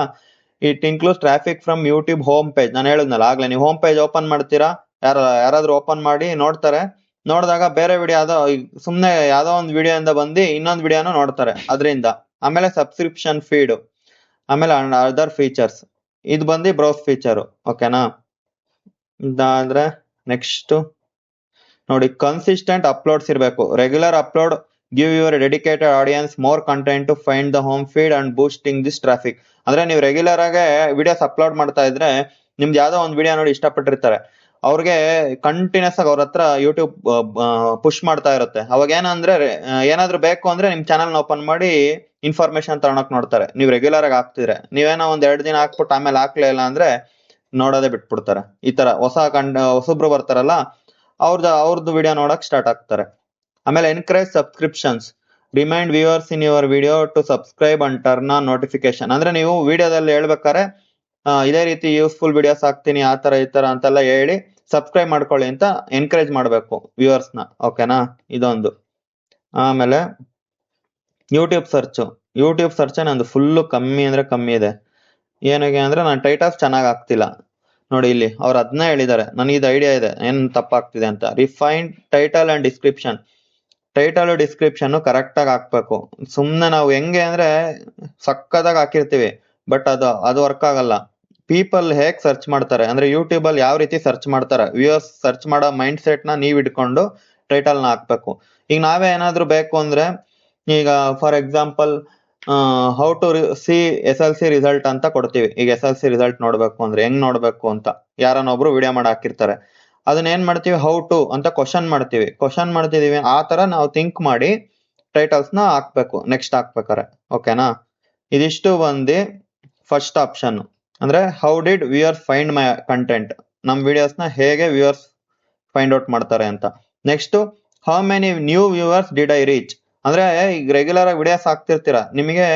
it includes traffic from YouTube home page ನಾನು ಹೇಳಿದ್ನಲ್ಲ, ಆಗ್ಲೇ ನೀವು ಹೋಮ್ ಪೇಜ್ ಓಪನ್ ಮಾಡ್ತೀರಾ? ಯಾರ, ಯಾರಾದ್ರೂ ಓಪನ್ ಮಾಡಿ ನೋಡ್ತಾರೆ. ನೋಡಿದಾಗ ಬೇರೆ ವಿಡಿಯೋ ಯಾವ್ದೋ ಸುಮ್ಮನೆ ಯಾವ್ದೋ ಒಂದು ವಿಡಿಯೋ ಇಂದ ಬಂದು ಇನ್ನೊಂದು ವಿಡಿಯೋನು ನೋಡ್ತಾರೆ. ಅದರಿಂದ. ಆಮೇಲೆ ಸಬ್ಸ್ಕ್ರಿಪ್ಷನ್ ಫೀಡ್ ಆಮೇಲೆ ಅದರ್ ಫೀಚರ್ಸ್ ಇದು ಬಂದು ಬ್ರೌಸ್ ಫೀಚರ್ ಓಕೆನಾ ಇದಾದ್ರೆ ನೆಕ್ಸ್ಟ್ ನೋಡಿ ಕನ್ಸಿಸ್ಟೆಂಟ್ ಅಪ್ಲೋಡ್ಸ್ ಇರಬೇಕು. Regular upload give your dedicated audience more content to find the home feed and boosting this traffic ಅಂದ್ರೆ ನೀವು ರೆಗ್ಯುಲರ್ ಆಗಿ ವಿಡಿಯೋಸ್ ಅಪ್ಲೋಡ್ ಮಾಡ್ತಾ ಇದ್ರೆ ನಿಮ್ದು ಯಾವ್ದೋ ಒಂದು ವಿಡಿಯೋ ನೋಡಿ ಇಷ್ಟಪಟ್ಟಿರ್ತಾರೆ. ಅವ್ರಿಗೆ ಕಂಟಿನ್ಯೂಸ್ ಆಗಿ ಅವ್ರ ಹತ್ರ ಯೂಟ್ಯೂಬ್ ಪುಷ್ ಮಾಡ್ತಾ ಇರುತ್ತೆ. ಅವಾಗ ಏನಂದ್ರೆ ಏನಾದ್ರು ಬೇಕು ಅಂದ್ರೆ ನಿಮ್ ಚಾನಲ್ ಓಪನ್ ಮಾಡಿ ಇನ್ಫಾರ್ಮೇಶನ್ ತಗೊಳಕ್ ನೋಡ್ತಾರೆ. ನೀವು ರೆಗ್ಯುಲರ್ ಆಗಿ ಹಾಕ್ತಿದ್ರೆ, ನೀವೇನೋ ಒಂದ್ ಎರಡು ದಿನ ಹಾಕ್ಬಿಟ್ಟು ಆಮೇಲೆ ಹಾಕ್ಲೇ ಇಲ್ಲ ಅಂದ್ರೆ ನೋಡೋದೇ ಬಿಟ್ಬಿಡ್ತಾರೆ. ಈ ತರ ಹೊಸ ಕಂಡ, ಹೊಸಬ್ರು ಬರ್ತಾರಲ್ಲ ಅವ್ರದ್ದು ಅವ್ರದ್ದು ವಿಡಿಯೋ ನೋಡಕ್ ಸ್ಟಾರ್ಟ್ ಆಗ್ತಾರೆ ಆಮೇಲೆ encourage subscriptions remind viewers in your video to subscribe and turn on notification ಅಂದ್ರೆ ನೀವು ವಿಡಿಯೋದಲ್ಲಿ ಹೇಳ್ಬೇಕಾರೆ ಇದೇ ರೀತಿ ಯೂಸ್ಫುಲ್ ವಿಡಿಯೋಸ್ ಹಾಕ್ತೀನಿ, ಆ ತರ, ಈ ತರ ಅಂತೆಲ್ಲ ಹೇಳಿ ಸಬ್ಸ್ಕ್ರೈಬ್ ಮಾಡ್ಕೊಳ್ಳಿ ಅಂತ ಎನ್ಕರೇಜ್ ಮಾಡಬೇಕು ವ್ಯೂವರ್ಸ್ನ. ಓಕೆನಾ ಇದೊಂದು. ಆಮೇಲೆ ಯೂಟ್ಯೂಬ್ ಸರ್ಚು ಯೂಟ್ಯೂಬ್ ಸರ್ಚ್ ನಂದು ಫುಲ್ಲು ಕಮ್ಮಿ ಅಂದ್ರೆ ಕಮ್ಮಿ ಇದೆ. ಏನಕ್ಕೆ ಅಂದ್ರೆ ನಾನು ಟೈಟಲ್ಸ್ ಚೆನ್ನಾಗಿ ಆಗ್ತಿಲ್ಲ ನೋಡಿ ಇಲ್ಲಿ, ಅವ್ರು ಅದನ್ನ ಹೇಳಿದ್ದಾರೆ ನನಗೆ ಇದು ಐಡಿಯಾ ಇದೆ. ಏನು ತಪ್ಪಾಗ್ತಿದೆ ಅಂತ. Refined title and description title description ಕರೆಕ್ಟಾಗಿ ಹಾಕ್ಬೇಕು. ಸುಮ್ಮನೆ ನಾವು ಹೆಂಗೆ ಅಂದರೆ ಸಕ್ಕದಾಗಿ ಹಾಕಿರ್ತೀವಿ. ಬಟ್ ಅದು ಅದು ವರ್ಕ್ ಆಗಲ್ಲ. ಪೀಪಲ್ ಹೇಗೆ ಸರ್ಚ್ ಮಾಡ್ತಾರೆ? ಅಂದರೆ ಯೂಟ್ಯೂಬಲ್ಲಿ ಯಾವ ರೀತಿ ಸರ್ಚ್ ಮಾಡ್ತಾರೆ? ವ್ಯೂಯರ್ಸ್ ಸರ್ಚ್ ಮಾಡೋ ಮೈಂಡ್ ಸೆಟ್ನ ನೀವ್ ಇಟ್ಕೊಂಡು ಟೈಟಲ್ನ ಹಾಕ್ಬೇಕು. ಈಗ ನಾವೇ ಏನಾದರೂ ಬೇಕು ಅಂದ್ರೆ ಈಗ for example how to C S L C result ಅಂತ ಕೊಡ್ತೀವಿ. ಈಗ ಎಸ್ ಎಲ್ ಸಿ ರಿಸಲ್ಟ್ ನೋಡ್ಬೇಕು ಅಂದ್ರೆ ಹೆಂಗ್ ನೋಡ್ಬೇಕು ಅಂತ. ಯಾರನ್ನ ಒಬ್ರು ವಿಡಿಯೋ ಮಾಡಿ ಹಾಕಿರ್ತಾರೆ. ಅದನ್ನ ಏನ್ ಮಾಡ್ತೀವಿ? ಹೌ ಟು ಅಂತ ಕ್ವಶನ್ ಮಾಡ್ತೀವಿ. ಕ್ವಶನ್ ಮಾಡ್ತಿದೀವಿ. ಆ ತರ ನಾವು ಥಿಂಕ್ ಮಾಡಿ ಟೈಟಲ್ಸ್ನ ಹಾಕ್ಬೇಕು. ನೆಕ್ಸ್ಟ್ ಹಾಕ್ಬೇಕಾರೆ ಓಕೆನಾ ಇದಿಷ್ಟು ಬಂದು ಫಸ್ಟ್ ಆಪ್ಷನ್ ಅಂದ್ರೆ how did viewers find my content ನಮ್ ವಿಡಿಯೋಸ್ನ ಹೇಗೆ ವ್ಯೂಯರ್ಸ್ ಫೈಂಡ್ ಔಟ್ ಮಾಡ್ತಾರೆ ಅಂತ. Next how many new viewers did I reach ಅಂದ್ರೆ ಈಗ ರೆಗ್ಯುಲರ್ ಆಗಿ ವಿಡಿಯೋಸ್ ಹಾಕ್ತಿರ್ತೀರಾ? ನಿಮಗೆ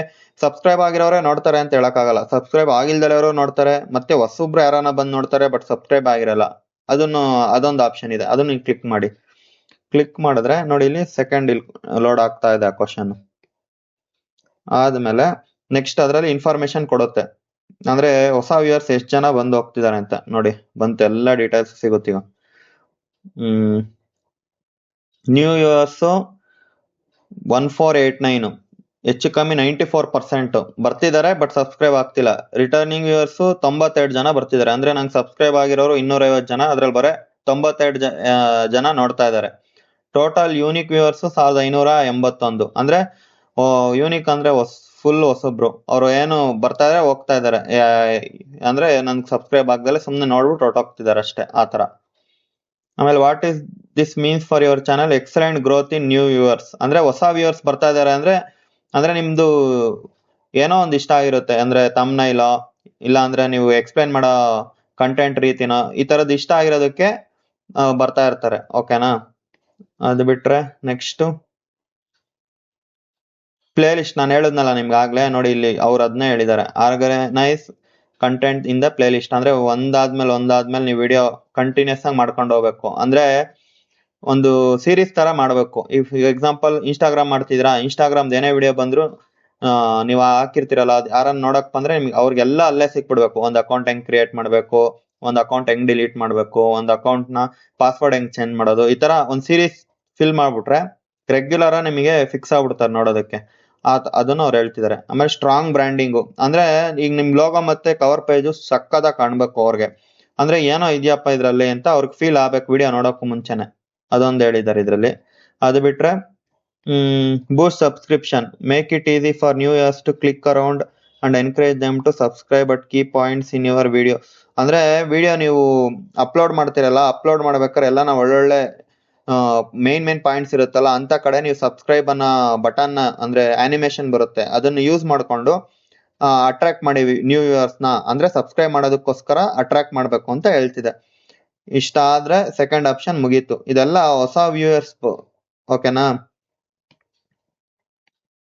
ಸಬ್ಸ್ಕ್ರೈಬ್ ಆಗಿರೋರೆ ನೋಡ್ತಾರೆ ಅಂತ ಹೇಳಕ್ಕಾಗಲ್ಲ. ಸಬ್ಸ್ಕ್ರೈಬ್ ಆಗಿಲ್ದಲೆಯವರು ನೋಡ್ತಾರೆ, ಮತ್ತೆ ಹೊಸೊಬ್ರು ಯಾರನ್ನ ಬಂದು ನೋಡ್ತಾರೆ ಬಟ್ ಸಬ್ಸ್ಕ್ರೈಬ್ ಆಗಿರಲ್ಲ. ಅದನ್ನು, ಅದೊಂದು ಆಪ್ಷನ್ ಇದೆ. ಅದನ್ನು ಕ್ಲಿಕ್ ಮಾಡಿ. ಕ್ಲಿಕ್ ಮಾಡಿದ್ರೆ ನೋಡಿ ಇಲ್ಲಿ ಸೆಕೆಂಡ್ ಇಲ್ಲಿ ಲೋಡ್ ಆಗ್ತಾ ಇದೆ ಆ ಕ್ವಶನ್ ಆದ್ಮೇಲೆ ನೆಕ್ಸ್ಟ್ ಅದರಲ್ಲಿ ಇನ್ಫಾರ್ಮೇಶನ್ ಕೊಡುತ್ತೆ. ಅಂದ್ರೆ ಹೊಸ ವ್ಯೂಯರ್ಸ್ ಎಷ್ಟು ಜನ ಬಂದು ಹೋಗ್ತಿದ್ದಾರೆ ಅಂತ ನೋಡಿ. ಬಂತು ಎಲ್ಲ ಡೀಟೇಲ್ಸ್ ಸಿಗುತ್ತೀಗ. ಹ್ಮ್. New viewers one four eight nine ಹೆಚ್ಚು ಕಮ್ಮಿ ನೈಂಟಿ ಫೋರ್ ಪರ್ಸೆಂಟ್ ಬರ್ತಿದ್ದಾರೆ ಬಟ್ ಸಬ್ಸ್ಕ್ರೈಬ್ ಆಗ್ತಿಲ್ಲ. ರಿಟರ್ನಿಂಗ್ ವ್ಯೂವರ್ಸ್ ತೊಂಬತ್ತೆರಡು ಜನ ಬರ್ತಿದ್ದಾರೆ. ಅಂದ್ರೆ ನಂಗೆ ಸಬ್ಸ್ಕ್ರೈಬ್ ಆಗಿರೋರು ಇನ್ನೂರ ಐವತ್ತು ಜನ. ಅದ್ರಲ್ಲಿ ಬರೇ ತೊಂಬತ್ತೆರಡು ಜನ ನೋಡ್ತಾ ಇದ್ದಾರೆ. ಟೋಟಲ್ ಯೂನಿಕ್ ವ್ಯೂವರ್ಸ್ ಸಾವಿರದ ಐನೂರ ಎಂಬತ್ತೊಂದು. ಅಂದ್ರೆ ಯೂನಿಕ್ ಅಂದ್ರೆ ಫುಲ್ ಹೊಸಬ್ರು. ಅವರು ಏನು ಬರ್ತಾ ಇದಾರೆ, ಹೋಗ್ತಾ ಇದಾರೆ. ಅಂದ್ರೆ ನಂಗೆ ಸಬ್ಸ್ಕ್ರೈಬ್ ಆಗ್ದಲೆ ಸುಮ್ಮನೆ ನೋಡ್ಬಿಟ್ಟು ಹೊರಟೋಗ್ತಿದ್ದಾರೆ ಅಷ್ಟೇ, ಆ ತರ ಆಮೇಲೆ what is this means for your channel excellent growth in new viewers ಅಂದ್ರೆ ಹೊಸ ವ್ಯೂವರ್ಸ್ ಬರ್ತಾ ಇದಾರೆ ಅಂದ್ರೆ ಅಂದ್ರೆ ನಿಮ್ದು ಏನೋ ಒಂದು ಇಷ್ಟ ಆಗಿರುತ್ತೆ. ಅಂದ್ರೆ ತಮ್ನ ಇಲ್ಲ ಅಂದ್ರೆ ನೀವು ಎಕ್ಸ್ಪ್ಲೈನ್ ಮಾಡೋ ಕಂಟೆಂಟ್ ರೀತಿನ, ಈ ತರದ್ ಇಷ್ಟ ಆಗಿರೋದಕ್ಕೆ ಬರ್ತಾ ಇರ್ತಾರೆ. ಓಕೆನಾ ಅದು ಬಿಟ್ರೆ ನೆಕ್ಸ್ಟ್ ಪ್ಲೇ ಲಿಸ್ಟ್ ನಾನು ಹೇಳಿದ್ನಲ್ಲ ನಿಮ್ಗೆ ಆಗ್ಲೇ ನೋಡಿ ಇಲ್ಲಿ ಅವ್ರು ಅದನ್ನೇ ಹೇಳಿದ್ದಾರೆ. Organize content in the playlist ಅಂದ್ರೆ ಒಂದಾದ್ಮೇಲೆ ಒಂದಾದ್ಮೇಲೆ ನೀವು ವಿಡಿಯೋ ಕಂಟಿನ್ಯೂಸ್ ಆಗಿ ಮಾಡ್ಕೊಂಡು ಹೋಗ್ಬೇಕು. ಅಂದ್ರೆ ಒಂದು ಸೀರೀಸ್ ತರ ಮಾಡಬೇಕು. ಇಫ್ ಎಕ್ಸಾಂಪಲ್ ಇನ್ಸ್ಟಾಗ್ರಾಮ್ ಮಾಡ್ತಿದ್ರಾ ಇನ್ಸ್ಟಾಗ್ರಾಮ್ ಏನೇ ವಿಡಿಯೋ ಬಂದ್ರು ನೀವು ಹಾಕಿರ್ತೀರಲ್ಲ, ಅದು ಯಾರನ್ನ ನೋಡಕ್ ಬಂದ್ರೆ ನಿಮ್ಗೆ ಅವ್ರಿಗೆಲ್ಲ ಅಲ್ಲೇ ಸಿಕ್ಬಿಡ್ಬೇಕು. ಒಂದು ಅಕೌಂಟ್ ಹೆಂಗ್ ಕ್ರಿಯೇಟ್ ಮಾಡ್ಬೇಕು, ಒಂದು ಅಕೌಂಟ್ ಹೆಂಗ್ ಡಿಲೀಟ್ ಮಾಡ್ಬೇಕು, ಒಂದ್ ಅಕೌಂಟ್ನ ಪಾಸ್ವರ್ಡ್ ಹೆಂಗ್ ಚೇಂಜ್ ಮಾಡೋದು, ಈ ತರ ಒಂದ್ ಸೀರೀಸ್ ಫಿಲ್ ಮಾಡ್ಬಿಟ್ರೆ ರೆಗ್ಯುಲರ್ ನಿಮಗೆ ಫಿಕ್ಸ್ ಆಗ್ಬಿಡ್ತಾರೆ ನೋಡೋದಕ್ಕೆ. ಅದನ್ನು ಅವ್ರು ಹೇಳ್ತಿದ್ದಾರೆ. ಆಮೇಲೆ ಸ್ಟ್ರಾಂಗ್ ಬ್ರ್ಯಾಂಡಿಂಗು ಅಂದ್ರೆ ಈಗ ನಿಮ್ ಲೋಗೋ ಮತ್ತೆ ಕವರ್ ಪೇಜು ಸಕ್ಕದಾಗ ಕಾಣ್ಬೇಕು ಅವ್ರಿಗೆ. ಅಂದ್ರೆ ಏನೋ ಇದೆಯಪ್ಪ ಇದ್ರಲ್ಲಿ ಅಂತ ಅವ್ರಿಗೆ ಫೀಲ್ ಆಗ್ಬೇಕು ವಿಡಿಯೋ ನೋಡೋಕ್ಕೂ ಮುಂಚೆನೆ. ಅದೊಂದು ಹೇಳಿದ್ದಾರೆ ಇದರಲ್ಲಿ. ಅದು ಬಿಟ್ರೆ, ಹ್ಮ್ boost subscription make it easy for new years to click around and encourage them to subscribe at key points in your video ಅಂದ್ರೆ ವಿಡಿಯೋ ನೀವು ಅಪ್ಲೋಡ್ ಮಾಡ್ತೀರಲ್ಲ ಅಪ್ಲೋಡ್ ಮಾಡ್ಬೇಕಾದ್ರೆ ಎಲ್ಲ ನಾವು ಒಳ್ಳೊಳ್ಳೆ ಮೇನ್ ಮೇನ್ ಪಾಯಿಂಟ್ಸ್ ಇರುತ್ತಲ್ಲ, ಅಂತ ಕಡೆ ನೀವು ಸಬ್ಸ್ಕ್ರೈಬ್ ಅನ್ನೋ ಬಟನ್ ಅಂದ್ರೆ ಆನಿಮೇಷನ್ ಬರುತ್ತೆ, ಅದನ್ನು ಯೂಸ್ ಮಾಡಿಕೊಂಡು ಅಟ್ರಾಕ್ಟ್ ಮಾಡಿ ನ್ಯೂ ವ್ಯೂವರ್ಸ್ನ, ಅಂದ್ರೆ ಸಬ್ಸ್ಕ್ರೈಬ್ ಮಾಡೋದಕ್ಕೋಸ್ಕರ ಅಟ್ರಾಕ್ಟ್ ಮಾಡಬೇಕು ಅಂತ ಹೇಳ್ತಿದೆ. ಇಷ್ಟ ಆದ್ರೆ ಸೆಕೆಂಡ್ ಆಪ್ಷನ್ ಮುಗೀತು. ಇದೆಲ್ಲ ಹೊಸ ವ್ಯೂವರ್ಸ್ ಓಕೆನಾ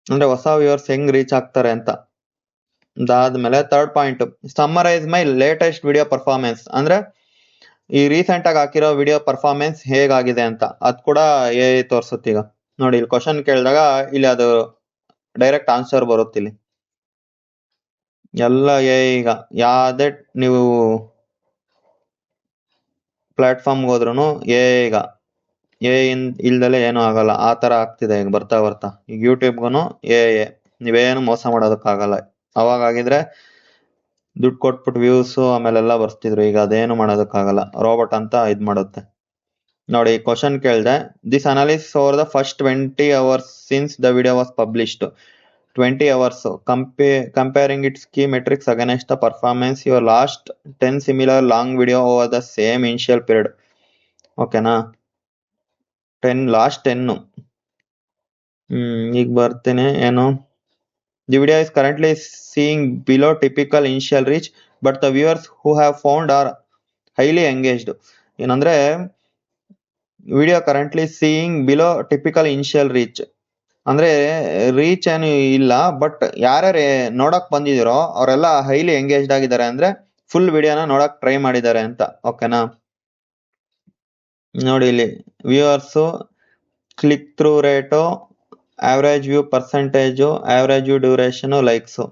ಅಂದ್ರೆ ಹೊಸ ವ್ಯೂವರ್ಸ್ ಹೆಂಗ್ ರೀಚ್ ಆಗ್ತಾರೆ ಅಂತ. ಅದಾದ್ಮೇಲೆ third point summarize my latest video performance ಅಂದ್ರೆ ಈ ರೀಸೆಂಟ್ ಆಗಿ ಹಾಕಿರೋ ವಿಡಿಯೋ ಪರ್ಫಾರ್ಮೆನ್ಸ್ ಹೇಗಾಗಿದೆ ಅಂತ. ಅದ್ ಕೂಡ ಎ ತೋರ್ಸುತ್ತೆ ಈಗ. ನೋಡಿ, ಇಲ್ಲಿ ಕ್ವಶನ್ ಕೇಳಿದಾಗ ಇಲ್ಲಿ ಅದು ಡೈರೆಕ್ಟ್ ಆನ್ಸರ್ ಬರುತ್ತೆ ಇಲ್ಲಿ. ಎಲ್ಲ ಎ ಈಗ. ಯಾವುದೇ ನೀವು ಪ್ಲಾಟ್ಫಾರ್ಮ್ಗೆ ಹೋದ್ರೂ ಎ ಈಗ. ಎ ಇಲ್ದಲೇ ಏನೂ ಆಗಲ್ಲ. ಆ ಥರ ಆಗ್ತಿದೆ ಈಗ ಬರ್ತಾ ಬರ್ತಾ. ಈಗ ಯೂಟ್ಯೂಬ್ಗೂ ಎ ಎ. ನೀವೇನು ಮೋಸ ಮಾಡೋದಕ್ಕಾಗಲ್ಲ. ಅವಾಗ ಆಗಿದ್ರೆ ದುಡ್ಡು ಕೊಟ್ಬಿಟ್ಟು ವ್ಯೂಸು ಆಮೇಲೆಲ್ಲ ಬರ್ತಿದ್ರು ಈಗ ಅದೇನು ಮಾಡೋದಕ್ಕಾಗಲ್ಲ. ರೋಬೋಟ್ ಅಂತ ಇದು ಮಾಡುತ್ತೆ. ನೋಡಿ ಕ್ವಶನ್ ಕೇಳಿದೆ. This analysis over the first twenty hours since the video was published twenty hours compare comparing its key metrics against the performance your last ten similar long video over the same initial period ಓಕೆನಾ ಟೆನ್ ಲಾಸ್ಟ್ ಟೆನ್ನು ಹ್ಮ್ ಈಗ ಬರ್ತೇನೆ. ಏನು? Video is currently seeing below typical initial reach but the viewers who have found are highly engaged ಏನಂದ್ರೆ video currently seeing below typical initial reach ಅಂದ್ರೆ ರೀಚ್ ಏನು ಇಲ್ಲ ಬಟ್ ಯಾರ್ಯಾರು ನೋಡಕ್ ಬಂದಿದಿರೋ ಅವರೆಲ್ಲ ಹೈಲಿ ಎಂಗೇಜ್ಡ್ ಆಗಿದ್ದಾರೆ ಅಂದ್ರೆ ಫುಲ್ ವಿಡಿಯೋನ ನೋಡಕ್ ಟ್ರೈ ಮಾಡಿದ್ದಾರೆ ಅಂತ. ಓಕೆನಾ ನೋಡಿ ಇಲ್ಲಿ viewers click through rate average view percentage average view duration likes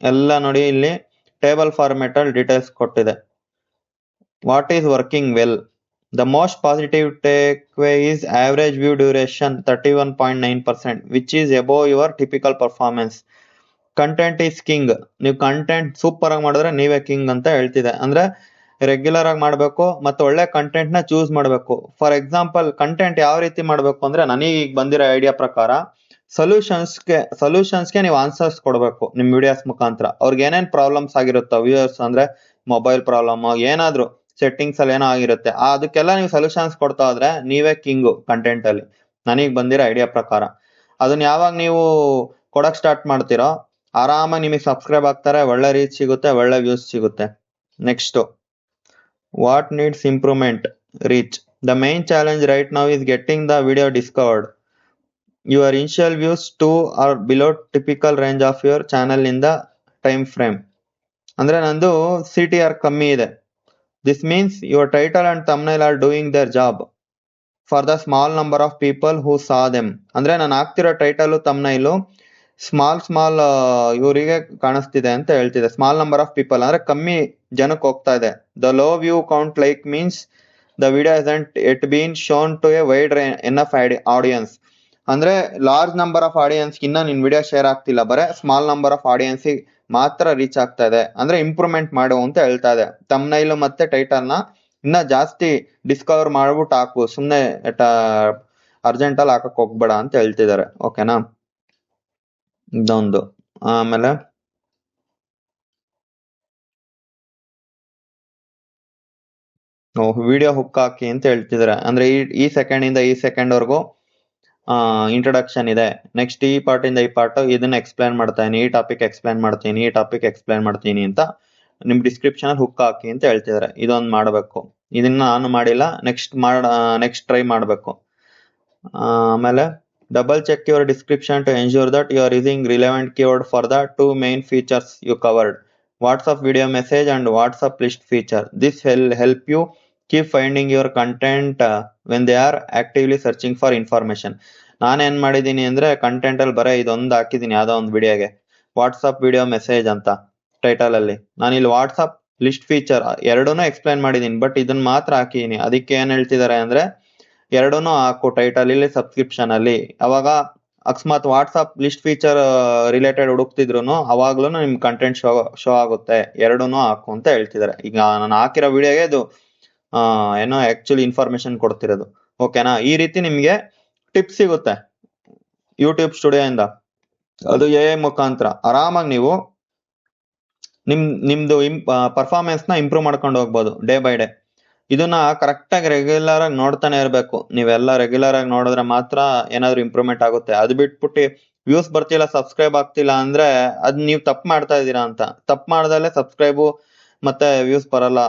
ಎಲ್ಲ ನೋಡಿ ಇಲ್ಲಿ ಟೇಬಲ್ ಫಾರ್ಮೆಟ್ ಅಲ್ಲಿ ಡೀಟೇಲ್ಸ್ ಕೊಟ್ಟಿದೆ. What is working well the most positive takeaway is average view duration thirty one point nine percent which is above your typical performance content is king ನೀವು ಕಂಟೆಂಟ್ ಸೂಪರ್ ಆಗಿ ಮಾಡಿದ್ರೆ ನೀವೇ ಕಿಂಗ್ ಅಂತ ಹೇಳ್ತಿದೆ. ಅಂದ್ರೆ ರೆಗ್ಯುಲರ್ ಆಗಿ ಮಾಡಬೇಕು ಮತ್ತೆ ಒಳ್ಳೆ ಕಂಟೆಂಟ್ನ ಚೂಸ್ ಮಾಡಬೇಕು. ಫಾರ್ ಎಕ್ಸಾಂಪಲ್ ಕಂಟೆಂಟ್ ಯಾವ ರೀತಿ ಮಾಡಬೇಕು ಅಂದ್ರೆ ನನಗೆ ಈಗ ಬಂದಿರೋ ಐಡಿಯಾ ಪ್ರಕಾರ ಸೊಲ್ಯೂಷನ್ಸ್ಗೆ ಸೊಲ್ಯೂಷನ್ಸ್ಗೆ ನೀವು ಆನ್ಸರ್ಸ್ ಕೊಡಬೇಕು ನಿಮ್ ವಿಡಿಯೋಸ್ ಮುಖಾಂತರ. ಅವ್ರಿಗೆ ಏನೇನ್ ಪ್ರಾಬ್ಲಮ್ಸ್ ಆಗಿರುತ್ತೋ ವ್ಯೂಯರ್ಸ್ ಅಂದ್ರೆ ಮೊಬೈಲ್ ಪ್ರಾಬ್ಲಮ್ ಏನಾದ್ರು ಸೆಟ್ಟಿಂಗ್ಸ್ ಅಲ್ಲಿ ಏನೋ ಆಗಿರುತ್ತೆ ಅದಕ್ಕೆಲ್ಲ ನೀವು ಸೊಲ್ಯೂಷನ್ಸ್ ಕೊಡ್ತಾ ಹೋದ್ರೆ ನೀವೇ ಕಿಂಗು ಕಂಟೆಂಟ್ ಅಲ್ಲಿ. ನನಗೆ ಬಂದಿರೋ ಐಡಿಯಾ ಪ್ರಕಾರ. ಅದನ್ನ ಯಾವಾಗ ನೀವು ಕೊಡಕ್ ಸ್ಟಾರ್ಟ್ ಮಾಡ್ತೀರೋ, ಆರಾಮಾಗಿ ನಿಮಗೆ ಸಬ್ಸ್ಕ್ರೈಬ್ ಆಗ್ತಾರೆ, ಒಳ್ಳೆ ರೀಚ್ ಸಿಗುತ್ತೆ, ಒಳ್ಳೆ ವ್ಯೂಸ್ ಸಿಗುತ್ತೆ. Next what needs improvement reach the main challenge right now is getting the video discovered your initial views to are below typical range of your channel ಇಂದ ಟೈಮ್ ಫ್ರೇಮ್ ಅಂದರೆ ನಂದು ಸಿ ಟಿ ಆರ್ ಕಮ್ಮಿ ಇದೆ. This means your title and thumbnail are doing their job for the small number of people who saw them ಅಂದರೆ ನಾನು ಹಾಕ್ತಿರೋ ಟೈಟಲು ತಮ್ನೈಲು ಸ್ಮಾಲ್ ಸ್ಮಾಲ್ ಇವರಿಗೆ ಕಾಣಿಸ್ತಿದೆ ಅಂತ ಹೇಳ್ತಿದೆ. ಸ್ಮಾಲ್ ನಂಬರ್ ಆಫ್ ಪೀಪಲ್ ಅಂದರೆ ಕಮ್ಮಿ ಜನಕ್ಕೆ ಹೋಗ್ತಾ ಇದೆ. The low view count like means the video hasn't it been shown to a wide an of audience ಅಂದ್ರೆ ಲಾರ್ಜ್ ನಂಬರ್ ಆಫ್ ಆಡಿಯನ್ಸ್ ಇನ್ನ ನಿನ್ ವಿಡಿಯೋ ಶೇರ್ ಆಗ್ತಿಲ್ಲ. ಬರೇ ಸ್ಮಾಲ್ ನಂಬರ್ ಆಫ್ ಆಡಿಯನ್ಸ್ ಮಾತ್ರ ರೀಚ್ ಆಗ್ತಾ ಇದೆ. ಅಂದ್ರೆ ಇಂಪ್ರೂವ್ಮೆಂಟ್ ಮಾಡು ಅಂತ ಹೇಳ್ತಾ ಇದೆ. ತಮ್ನೈಲ್ ಮತ್ತೆ ಟೈಟಲ್ನ ಇನ್ನ ಜಾಸ್ತಿ ಡಿಸ್ಕವರ್ ಮಾಡ್ಬಿಟ್ಟು ಹಾಕು. ಸುಮ್ನೆ ಅರ್ಜೆಂಟ್ ಅಲ್ಲಿ ಹಾಕಕ್ ಹೋಗ್ಬೇಡ ಅಂತ ಹೇಳ್ತಿದ್ದಾರೆ. ಓಕೆನಾ ಇದೊಂದು. ಆಮೇಲೆ ವಿಡಿಯೋ ಹುಕ್ ಹಾಕಿ ಅಂತ ಹೇಳ್ತಿದ್ದಾರೆ ಅಂದ್ರೆ ಈ ಈ ಸೆಕೆಂಡ್ ಇಂದ ಈ ಸೆಕೆಂಡ್ ವರ್ಗು ಇಂಟ್ರೊಡಕ್ಷನ್ ಇದೆ. ನೆಕ್ಸ್ಟ್ ಈ ಪಾರ್ಟ್ ಇಂದ ಈ ಪಾರ್ಟ್ ಇದನ್ನ ಎಕ್ಸ್ಪ್ಲೈನ್ ಮಾಡ್ತೀನಿ. ಈ ಟಾಪಿಕ್ ಎಕ್ಸ್ಪ್ಲೈನ್ ಮಾಡ್ತೀನಿ, ಈ ಟಾಪಿಕ್ ಎಕ್ಸ್ಪ್ಲೈನ್ ಮಾಡ್ತೀನಿ ಅಂತ ನಿಮ್ ಡಿಸ್ಕ್ರಿಪ್ಷನ್ ಅಲ್ಲಿ ಹುಕ್ ಹಾಕಿ ಅಂತ ಹೇಳ್ತಿದ್ದಾರೆ ಇದೊಂದು ಮಾಡಬೇಕು. ಇದನ್ನ ನಾನು ಮಾಡಿಲ್ಲ. ನೆಕ್ಸ್ಟ್ ಮಾಡ ನೆಕ್ಸ್ಟ್ ಟ್ರೈ ಮಾಡಬೇಕು. ಆಮೇಲೆ double check your description to ensure that you are using relevant keyword for the two main features you covered WhatsApp video message and WhatsApp list feature this help help you keep finding your content when they are actively searching for information ನಾನೇನ್ ಮಾಡಿದ್ದೀನಿ ಅಂದ್ರೆ ಕಂಟೆಂಟ್ ಅಲ್ಲಿ ಬರೀ ಇದೊಂದು ಹಾಕಿದ್ದೀನಿ, ಯಾವ್ದೋ ಒಂದು ವಿಡಿಯೋಗೆ ವಾಟ್ಸಪ್ ವಿಡಿಯೋ ಮೆಸೇಜ್ ಅಂತ ಟೈಟಲ್ ಅಲ್ಲಿ. ನಾನು ಇಲ್ಲಿ ವಾಟ್ಸಪ್ ಲಿಸ್ಟ್ ಫೀಚರ್ ಎರಡೂ ಎಕ್ಸ್ಪ್ಲೈನ್ ಮಾಡಿದ್ದೀನಿ ಬಟ್ ಇದನ್ನ ಮಾತ್ರ ಹಾಕಿದೀನಿ ಅದಕ್ಕೆ ಏನ್ ಹೇಳ್ತಿದ್ದಾರೆ ಅಂದ್ರೆ ಎರಡೂ ಹಾಕು ಟೈಟಲ್ ಇಲ್ಲಿ ಸಬ್ಸ್ಕ್ರಿಪ್ಷನ್ ಅಲ್ಲಿ. ಅವಾಗ ಅಕಸ್ಮಾತ್ ವಾಟ್ಸಪ್ ಲಿಸ್ಟ್ ಫೀಚರ್ ರಿಲೇಟೆಡ್ ಹುಡುಕ್ತಿದ್ರು ಅವಾಗ್ಲೂ ನಿಮ್ ಕಂಟೆಂಟ್ ಶೋ ಶೋ ಆಗುತ್ತೆ. ಎರಡೂ ಹಾಕು ಅಂತ ಹೇಳ್ತಿದ್ದಾರೆ ಈಗ ನಾನು ಹಾಕಿರೋ ವಿಡಿಯೋಗೆ ಇದು ಏನೋ ಆಕ್ಚುಲಿ ಇನ್ಫಾರ್ಮೇಶನ್ ಕೊಡ್ತಿರೋದು. ಓಕೆನಾ ಈ ರೀತಿ ನಿಮಗೆ ಟಿಪ್ಸ್ ಸಿಗುತ್ತೆ. ಯೂಟ್ಯೂಬ್ ಸ್ಟುಡಿಯೋ ಇಂದ. ಅದು ಎ ಮುಖಾಂತರ. ಆರಾಮಾಗಿ ನೀವು ನಿಮ್ ನಿಮ್ದು ಪರ್ಫಾರ್ಮೆನ್ಸ್ನ ಇಂಪ್ರೂವ್ ಮಾಡ್ಕೊಂಡು ಹೋಗ್ಬೋದು ಡೇ ಬೈ ಡೇ ಇದನ್ನ ಕರೆಕ್ಟ್ ಆಗಿ ರೆಗ್ಯುಲರ್ ಆಗಿ ನೋಡ್ತಾನೆ ಇರಬೇಕು. ನೀವೆಲ್ಲ ರೆಗ್ಯುಲರ್ ಆಗಿ ನೋಡಿದ್ರೆ ಮಾತ್ರ ಏನಾದ್ರು ಇಂಪ್ರೂವ್ಮೆಂಟ್ ಆಗುತ್ತೆ. ಅದು ಬಿಟ್ಬಿಟ್ಟು ವ್ಯೂಸ್ ಬರ್ತಿಲ್ಲ ಸಬ್ಸ್ಕ್ರೈಬ್ ಆಗ್ತಿಲ್ಲ ಅಂದ್ರೆ ಅದ್ ನೀವು ತಪ್ಪು ಮಾಡ್ತಾ ಇದ್ದೀರಾ ಅಂತ. ತಪ್ಪು ಮಾಡ್ದಲ್ಲೇ ಸಬ್ಸ್ಕ್ರೈಬು ಮತ್ತೆ ವ್ಯೂಸ್ ಬರಲ್ಲ.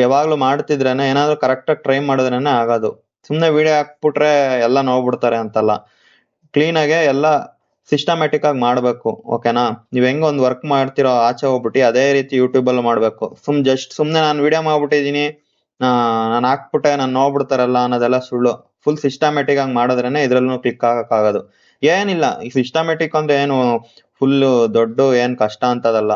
ಯಾವಾಗ್ಲೂ ಮಾಡ್ತಿದ್ರೇನೆ ಏನಾದ್ರು ಕರೆಕ್ಟ್ ಆಗಿ ಟ್ರೈ ಮಾಡಿದ್ರೇನೆ ಆಗೋದು. ಸುಮ್ಮನೆ ವಿಡಿಯೋ ಹಾಕ್ಬಿಟ್ರೆ ಎಲ್ಲ ನೋಡ್ಬಿಡ್ತಾರೆ ಅಂತಲ್ಲ. ಕ್ಲೀನ್ ಆಗಿ ಎಲ್ಲ ಸಿಸ್ಟಮ್ಯಾಟಿಕ್ ಆಗಿ ಮಾಡ್ಬೇಕು ಓಕೆನಾ ನೀವ್ ಹೆಂಗ್ ಒಂದ್ ವರ್ಕ್ ಮಾಡ್ತಿರೋ ಆಚೆ ಹೋಗ್ಬಿಟ್ಟು ಅದೇ ರೀತಿ ಯೂಟ್ಯೂಬ್ ಅಲ್ಲಿ ಮಾಡ್ಬೇಕು. ಸುಮ್ ಜಸ್ಟ್ ಸುಮ್ನೆ ನಾನು ವಿಡಿಯೋ ಮಾಡ್ಬಿಟ್ಟಿದೀನಿ ನಾನು ಹಾಕ್ಬಿಟ್ಟೆ, ನಾನು ನೋಡ್ಬಿಡ್ತಾರಲ್ಲ ಅನ್ನೋದೆಲ್ಲ ಸುಳ್ಳು. ಫುಲ್ ಸಿಸ್ಟಮ್ಯಾಟಿಕ್ ಆಗಿ ಮಾಡಿದ್ರೇನೆ ಇದ್ರಲ್ಲೂ ಕ್ಲಿಕ್ ಆಗಕ್ಕಾಗೋದು. ಏನಿಲ್ಲ, ಈ ಸಿಸ್ಟಮ್ಯಾಟಿಕ್ ಅಂದ್ರೆ ಏನು ಫುಲ್ ದೊಡ್ಡ ಏನ್ ಕಷ್ಟ ಅಂತದಲ್ಲ.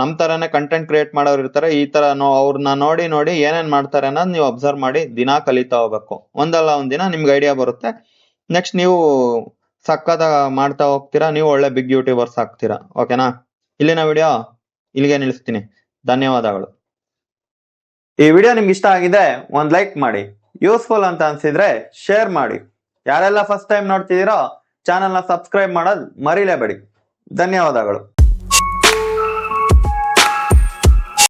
ನಮ್ ತರಾನೇ ಕಂಟೆಂಟ್ ಕ್ರಿಯೇಟ್ ಮಾಡೋರು ಇರ್ತಾರೆ, ಈ ತರ ಅವ್ರನ್ನ ನೋಡಿ ನೋಡಿ ಏನೇನ್ ಮಾಡ್ತಾರೆ ಅನ್ನೋದು ನೀವು ಅಬ್ಸರ್ವ್ ಮಾಡಿ ದಿನ ಕಲಿತಾ ಹೋಗ್ಬೇಕು. ಒಂದಲ್ಲ ಒಂದ್ ದಿನ ನಿಮ್ಗೆ ಐಡಿಯಾ ಬರುತ್ತೆ. ನೆಕ್ಸ್ಟ್ ನೀವು ಸಕ್ಕದ ಮಾಡ್ತಾ ಹೋಗ್ತೀರಾ, ನೀವು ಒಳ್ಳೆ ಬಿಗ್ ಯೂಟ್ಯೂಬರ್ಸ್ ಆಗ್ತೀರಾ. ಓಕೆನಾ ಇಲ್ಲಿನ ವಿಡಿಯೋ ಇಲ್ಲಿಗೆ ನಿಲ್ಲಿಸ್ತೀನಿ. ಧನ್ಯವಾದಗಳು. ಈ ವಿಡಿಯೋ ನಿಮ್ಗೆ ಇಷ್ಟ ಆಗಿದೆ, ಒಂದ್ ಲೈಕ್ ಮಾಡಿ. ಯೂಸ್ಫುಲ್ ಅಂತ ಅನ್ಸಿದ್ರೆ ಶೇರ್ ಮಾಡಿ. ಯಾರೆಲ್ಲ ಫಸ್ಟ್ ಟೈಮ್ ನೋಡ್ತಿದ್ದೀರೋ ಚಾನೆಲ್ನ ಸಬ್ಸ್ಕ್ರೈಬ್ ಮಾಡೋದು ಮರಿಲೇಬೇಡಿ. ಧನ್ಯವಾದಗಳು.